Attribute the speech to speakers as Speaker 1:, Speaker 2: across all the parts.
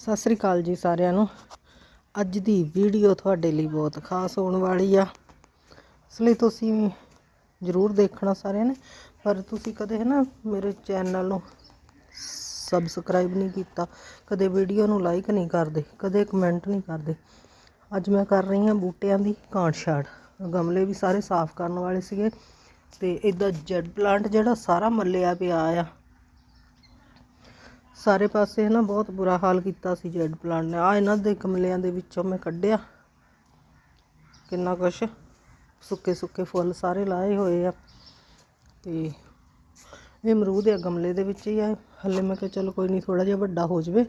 Speaker 1: ਸਤਿ ਸ੍ਰੀ ਅਕਾਲ ਜੀ ਸਾਰਿਆਂ ਨੂੰ। ਅੱਜ ਦੀ ਵੀਡੀਓ ਤੁਹਾਡੇ ਲਈ ਬਹੁਤ ਖਾਸ ਹੋਣ ਵਾਲੀ ਆ। ਇਸ ਲਈ ਤੁਸੀਂ ਜ਼ਰੂਰ ਦੇਖਣਾ ਸਾਰਿਆਂ ਨੇ, ਪਰ ਤੁਸੀਂ ਕਦੇ ਹੈ ਨਾ ਮੇਰੇ ਚੈਨਲ ਨੂੰ ਸਬਸਕ੍ਰਾਈਬ ਨਹੀਂ ਕੀਤਾ, ਕਦੇ ਵੀਡੀਓ ਨੂੰ ਲਾਈਕ ਨਹੀਂ ਕਰਦੇ, ਕਦੇ ਕਮੈਂਟ ਨਹੀਂ ਕਰਦੇ। ਅੱਜ ਮੈਂ ਕਰ ਰਹੀ ਹਾਂ ਬੂਟਿਆਂ ਦੀ ਕਾਂਟ ਛਾੜ। ਗਮਲੇ ਵੀ ਸਾਰੇ ਸਾਫ਼ ਕਰਨ ਵਾਲੇ ਸੀਗੇ ਤੇ ਇਦਾਂ ਜੈਡ ਪਲਾਂਟ ਜਿਹੜਾ ਸਾਰਾ ਮੱਲਿਆ ਪਿਆ ਆ। ਸਾਰੇ ਪਾਸੇ ਹੈ ਨਾ ਬਹੁਤ ਬੁਰਾ ਹਾਲ ਕੀਤਾ ਸੀ ਜੈਡ ਪਲਾਂਟ ਨੇ। ਆ ਇਹਨਾਂ ਦੇ ਗਮਲਿਆਂ ਦੇ ਵਿੱਚੋਂ ਮੈਂ ਕੱਢਿਆ। ਕਿੰਨਾ ਕੁਛ ਸੁੱਕੇ ਸੁੱਕੇ ਫੁੱਲ ਸਾਰੇ ਲਾਏ ਹੋਏ ਆ। ਤੇ ਇਹ ਅਮਰੂਦ ਆ, ਗਮਲੇ ਦੇ ਵਿੱਚ ਹੀ ਆ। ਹੱਲੇ ਮੈਂ ਕਿਹਾ ਚਲੋ ਕੋਈ ਨਹੀਂ ਥੋੜਾ ਜਿਹਾ ਵੱਡਾ ਹੋ ਜਾਵੇ।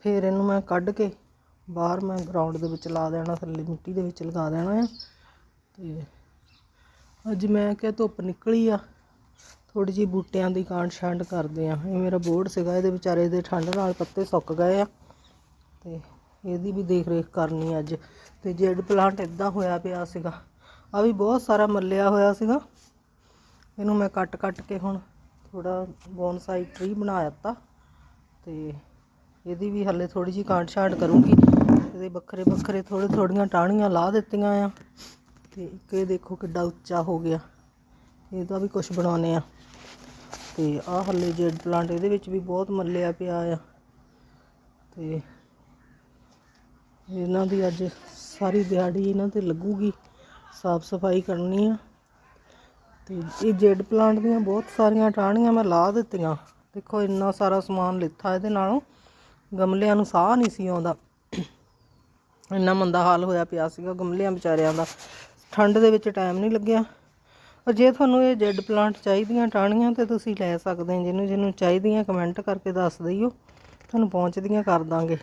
Speaker 1: ਫਿਰ ਇਹਨੂੰ ਮੈਂ ਕੱਢ ਕੇ ਬਾਹਰ ਮੈਂ ਗਰਾਊਂਡ ਦੇ ਵਿੱਚ ਲਾ ਦੇਣਾ, ਥੱਲੇ ਮਿੱਟੀ ਦੇ ਵਿੱਚ ਲਗਾ ਦੇਣਾ ਆ। ਤੇ ਅੱਜ ਮੈਂ ਕਿਹਾ ਧੁੱਪ ਨਿਕਲੀ ਆ। ਥੋੜ੍ਹੀ ਜਿਹੀ ਬੂਟਿਆਂ ਦੀ ਕਾਂਡ ਛਾਂਟ ਕਰਦੇ ਹਾਂ। ਇਹ ਮੇਰਾ ਬੋਰਡ ਸੀਗਾ, ਇਹਦੇ ਵਿਚਾਰੇ ਦੇ ਠੰਡ ਨਾਲ ਪੱਤੇ ਸੁੱਕ ਗਏ ਆ ਅਤੇ ਇਹਦੀ ਵੀ ਦੇਖ ਰੇਖ ਕਰਨੀ ਅੱਜ। ਅਤੇ ਜੈਡ ਪਲਾਂਟ ਇੱਦਾਂ ਹੋਇਆ ਪਿਆ ਸੀਗਾ ਆ ਵੀ ਬਹੁਤ ਸਾਰਾ ਮੱਲਿਆ ਹੋਇਆ ਸੀਗਾ। ਇਹਨੂੰ ਮੈਂ ਕੱਟ ਕੱਟ ਕੇ ਹੁਣ ਥੋੜਾ ਬੋਨਸਾਈ ਟਰੀ ਬਣਾ ਦਿੱਤਾ ਤੇ ਇਹਦੀ ਵੀ ਹੱਲੇ ਥੋੜੀ ਜਿਹੀ ਕਾਂਟ ਛਾਂਟ ਕਰੂੰਗੀ। ਇਹਦੇ ਵੱਖਰੇ ਵੱਖਰੇ ਥੋੜੇ ਥੋੜੀਆਂ ਟਾਹਣੀਆਂ ਲਾ ਦਿੱਤੀਆਂ ਆ ਤੇ ਇੱਕ ਇਹ ਦੇਖੋ ਕਿੱਡਾ ਉੱਚਾ ਹੋ ਗਿਆ। ਇਹਦਾ ਵੀ ਕੁਝ ਬਣਾਉਨੇ ਆ ਤੇ ਆਹ ਹੱਲੇ ਜੇਡ ਪਲਾਂਟ ਇਹਦੇ ਵਿੱਚ ਵੀ ਬਹੁਤ ਮੱਲਿਆ ਪਿਆ ਆ। ਤੇ ਇਹਨਾਂ ਦੀ ਅੱਜ ਸਾਰੀ ਦਿਹਾੜੀ ਇਹਨਾਂ ਤੇ ਲੱਗੂਗੀ। ਸਾਫ਼ ਸਫ਼ਾਈ ਕਰਨੀ ਆ। ਤੇ ਇਹ ਜੇਡ ਪਲਾਂਟ ਦੀਆਂ ਬਹੁਤ ਸਾਰੀਆਂ ਟਾਹਣੀਆਂ ਮੈਂ ਲਾ ਦਿੱਤੀਆਂ। ਦੇਖੋ ਇੰਨਾ ਸਾਰਾ ਸਮਾਨ ਲਿੱਥਾ ਇਹਦੇ ਨਾਲੋਂ। ਗਮਲਿਆਂ ਨੂੰ ਸਾਹ ਨਹੀਂ ਸੀ ਆਉਂਦਾ। ਇੰਨਾ ਮੰਦਾ ਹਾਲ ਹੋਇਆ ਪਿਆ ਸੀਗਾ ਗਮਲਿਆਂ ਵਿਚਾਰਿਆਂ ਦਾ। ਠੰਡ ਦੇ ਵਿੱਚ ਟਾਈਮ ਨਹੀਂ ਲੱਗਿਆ। ਔਰ ਜੇ ਤੁਹਾਨੂੰ ਇਹ ਜੈਡ ਪਲਾਂਟ ਚਾਹੀਦੀਆਂ ਟਾਹਣੀਆਂ ਤੇ ਤੁਸੀਂ ਲੈ ਸਕਦੇ ਹੋ, ਜਿਹਨੂੰ ਜਿਹਨੂੰ ਚਾਹੀਦੀਆਂ ਕਮੈਂਟ ਕਰਕੇ ਦੱਸ ਦਈਓ ਤੁਹਾਨੂੰ ਪਹੁੰਚਦੀਆਂ ਕਰ ਦਾਂਗੇ।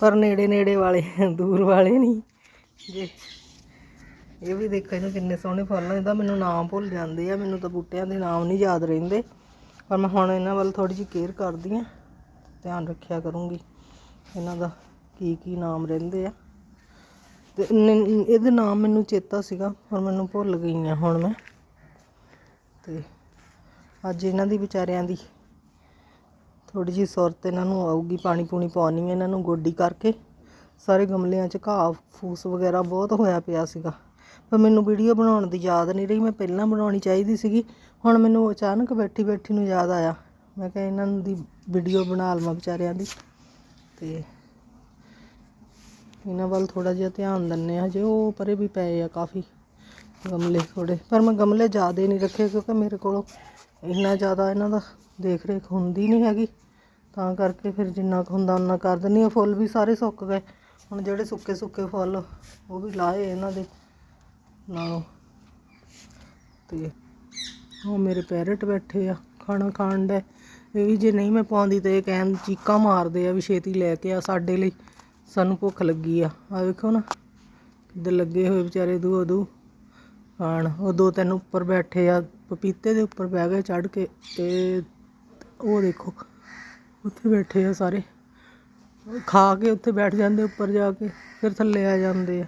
Speaker 1: ਪਰ ਨੇੜੇ ਨੇੜੇ ਵਾਲੇ, ਦੂਰ ਵਾਲੇ ਨਹੀਂ। ਜੇ ਇਹ ਵੀ ਦੇਖੋ, ਇਹਨੂੰ ਕਿੰਨੇ ਸੋਹਣੇ ਫੁੱਲ ਇਹਦਾ ਮੈਨੂੰ ਨਾਮ ਭੁੱਲ ਜਾਂਦੇ ਆ। ਮੈਨੂੰ ਤਾਂ ਬੂਟਿਆਂ ਦੇ ਨਾਮ ਨਹੀਂ ਯਾਦ ਰਹਿੰਦੇ। ਪਰ ਮੈਂ ਹੁਣ ਇਹਨਾਂ ਵੱਲ ਥੋੜੀ ਜਿਹੀ ਕੇਅਰ ਕਰਦੀ ਆ ਧਿਆਨ ਰੱਖਿਆ ਕਰੂੰਗੀ ਇਹਨਾਂ ਦਾ ਕੀ ਕੀ ਨਾਮ ਰਹਿੰਦੇ ਆ। ਤੇ ਇਹਦੇ ਨਾਮ ਮੈਨੂੰ ਚੇਤਾ ਸੀਗਾ, ਪਰ ਮੈਨੂੰ ਭੁੱਲ ਗਈ ਆ ਹੁਣ ਮੈਂ। ਤੇ ਅੱਜ ਇਹਨਾਂ ਦੀ ਵਿਚਾਰਿਆਂ ਦੀ ਥੋੜੀ ਜਿਹੀ ਸੁਰਤ ਇਹਨਾਂ ਨੂੰ ਆਊਗੀ, ਪਾਣੀ ਪੂਣੀ ਪਾਉਣੀ ਹੈ ਇਹਨਾਂ ਨੂੰ ਗੋਡੀ ਕਰਕੇ। ਸਾਰੇ ਗਮਲਿਆਂ 'ਚ ਘਾਹ, ਫੂਸ ਵਗੈਰਾ ਬਹੁਤ ਹੋਇਆ ਪਿਆ ਸੀਗਾ। ਪਰ ਮੈਨੂੰ ਵੀਡੀਓ ਬਣਾਉਣ ਦੀ ਯਾਦ ਨਹੀਂ ਰਹੀ, ਮੈਂ ਪਹਿਲਾਂ ਬਣਾਉਣੀ ਚਾਹੀਦੀ ਸੀਗੀ। ਹੁਣ ਮੈਨੂੰ ਅਚਾਨਕ ਬੈਠੀ ਬੈਠੀ ਨੂੰ ਯਾਦ ਆਇਆ। ਮੈਂ ਕਿਹਾ ਇਹਨਾਂ ਦੀ ਵੀਡੀਓ ਬਣਾ ਲਵਾਂ ਵਿਚਾਰਿਆਂ ਦੀ। ਤੇ ਇਹਨਾਂ ਵੱਲ ਥੋੜਾ ਜਿਹਾ ਧਿਆਨ ਦਿੰਨੇ ਆ ਹਜੇ ਉਹ ਪਰੇ ਵੀ ਪਏ ਆ ਕਾਫੀ। ਗਮਲੇ ਥੋੜੇ ਪਰ ਮੈਂ ਗਮਲੇ ਜ਼ਿਆਦਾ ਨਹੀਂ ਰੱਖੇ ਕਿਉਂਕਿ ਮੇਰੇ ਕੋਲ ਇੰਨਾ ਜ਼ਿਆਦਾ ਇਹਨਾਂ ਦਾ ਦੇਖ ਰੇਖ ਹੁੰਦੀ ਨਹੀਂ ਹੈਗੀ। ਤਾਂ ਕਰਕੇ ਫਿਰ ਜਿੰਨਾ ਕੁ ਹੁੰਦਾ ਉਹਨਾਂ ਕਰ ਦਿੰਦੀ ਆ ਫੁੱਲ ਵੀ ਸਾਰੇ ਸੁੱਕ ਗਏ। ਹੁਣ ਜਿਹੜੇ ਸੁੱਕੇ ਸੁੱਕੇ ਫੁੱਲ, ਉਹ ਵੀ ਲਾਏ ਇਹਨਾਂ ਦੇ ਨਾਲੋਂ। ਤੇ ਉਹ ਮੇਰੇ ਪੈਰਟ ਬੈਠੇ ਆ, ਖਾਣਾ ਖਾਣ ਦੇ ਇਹ ਵੀ ਜੇ ਨਹੀਂ ਮੈਂ ਪਾਉਂਦੀ ਤੇ ਇਹ ਕਹਿਣ ਚੀਕਾਂ ਮਾਰਦੇ ਆ ਵੀ ਛੇਤੀ ਲੈ ਕੇ ਆ, ਸਾਡੇ ਲਈ ਸਾਨੂੰ ਭੁੱਖ ਲੱਗੀ ਆ। ਆ ਵੇਖੋ ਨਾ, ਕਿੱਦਾਂ ਲੱਗੇ ਹੋਏ ਵਿਚਾਰੇ ਦੂ ਦੂ ਖਾਣ। ਉਹ ਦੋ ਤਿੰਨ ਉੱਪਰ ਬੈਠੇ ਆ, ਪਪੀਤੇ ਦੇ ਉੱਪਰ ਬਹਿ ਗਏ ਚੜ੍ਹ ਕੇ ਅਤੇ ਉਹ ਦੇਖੋ, ਉੱਥੇ ਬੈਠੇ ਆ ਸਾਰੇ। ਖਾ ਕੇ ਉੱਥੇ ਬੈਠ ਜਾਂਦੇ ਉੱਪਰ ਜਾ ਕੇ, ਫਿਰ ਥੱਲੇ ਆ ਜਾਂਦੇ ਆ।